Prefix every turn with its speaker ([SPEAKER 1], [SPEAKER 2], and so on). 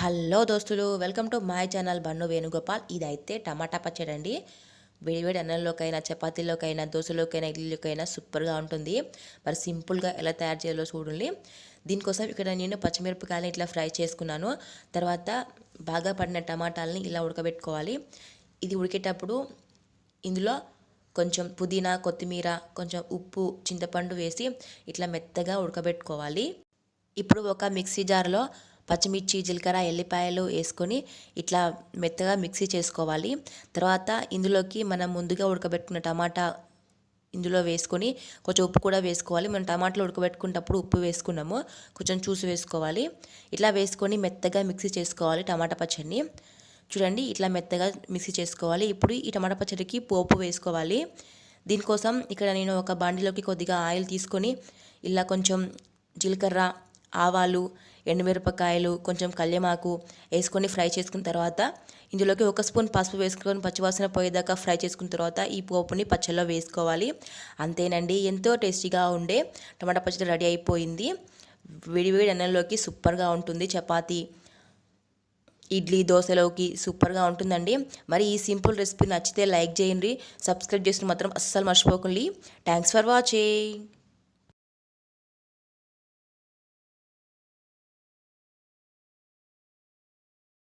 [SPEAKER 1] Hello దోస్తులు welcome to my channel Bannu Venugopal. ఇదైతే టమాటా పచ్చడి అండి వేడివేడి అన్నంలోకైనా చపాతీలోకైనా దోశలోకైనా ఇడ్లీలోకైనా సూపర్గా ఉంటుంది. మరి సింపుల్గా ఎలా తయారు చేయాలో చూడండి. దీనికోసం ఇక్కడ నేను పచ్చిమిరపకాయలు ఇట్లా ఫ్రై చేసుకున్నాను. తర్వాత బాగా పడిన టమాటాలని ఇలా ఉడకబెట్టుకోవాలి. ఇది ఉడికేటప్పుడు ఇందులో కొంచెం పుదీనా కొత్తిమీర కొంచెం ఉప్పు చింతపండు వేసి ఇట్లా మెత్తగా ఉడకబెట్టుకోవాలి. ఇప్పుడు ఒక మిక్సీ జార్లో పచ్చిమిర్చి జీలకర్ర ఎల్లిపాయలు వేసుకొని ఇట్లా మెత్తగా మిక్సీ చేసుకోవాలి. తర్వాత ఇందులోకి మనం ముందుగా ఉడకబెట్టుకున్న టమాటా ఇందులో వేసుకొని కొంచెం ఉప్పు కూడా వేసుకోవాలి. మనం టమాటాలు ఉడకబెట్టుకున్నప్పుడు ఉప్పు వేసుకున్నాము. కొంచెం చూసి వేసుకోవాలి. ఇట్లా వేసుకొని మెత్తగా మిక్సీ చేసుకోవాలి టమాటా పచ్చడిని. చూడండి ఇట్లా మెత్తగా మిక్సీ చేసుకోవాలి. ఇప్పుడు ఈ టమాటా పచ్చడికి పోపు వేసుకోవాలి. దీనికోసం ఇక్కడ నేను ఒక బండిలోకి కొద్దిగా ఆయిల్ తీసుకొని ఇలా కొంచెం జీలకర్ర ఆవాలు ఎండుమిరపకాయలు కొంచెం కళ్యమాకు వేసుకొని ఫ్రై చేసుకున్న తర్వాత ఇందులోకి ఒక స్పూన్ పసుపు వేసుకొని పచ్చివాసన పోయేదాకా ఫ్రై చేసుకున్న తర్వాత ఈ పోపుని పచ్చళ్ళలో వేసుకోవాలి. అంతేనండి ఎంతో టేస్టీగా ఉండే టమాటా పచ్చడి రెడీ అయిపోయింది. వేడివేడి అన్నంలోకి సూపర్గా ఉంటుంది చపాతీ. ఇడ్లీ దోశలోకి సూపర్గా ఉంటుందండి. మరి ఈ సింపుల్ రెసిపీ నచ్చితే లైక్ చేయండి. సబ్స్క్రైబ్ చేసిన మాత్రం అస్సలు మర్చిపోకండి. Thanks for watching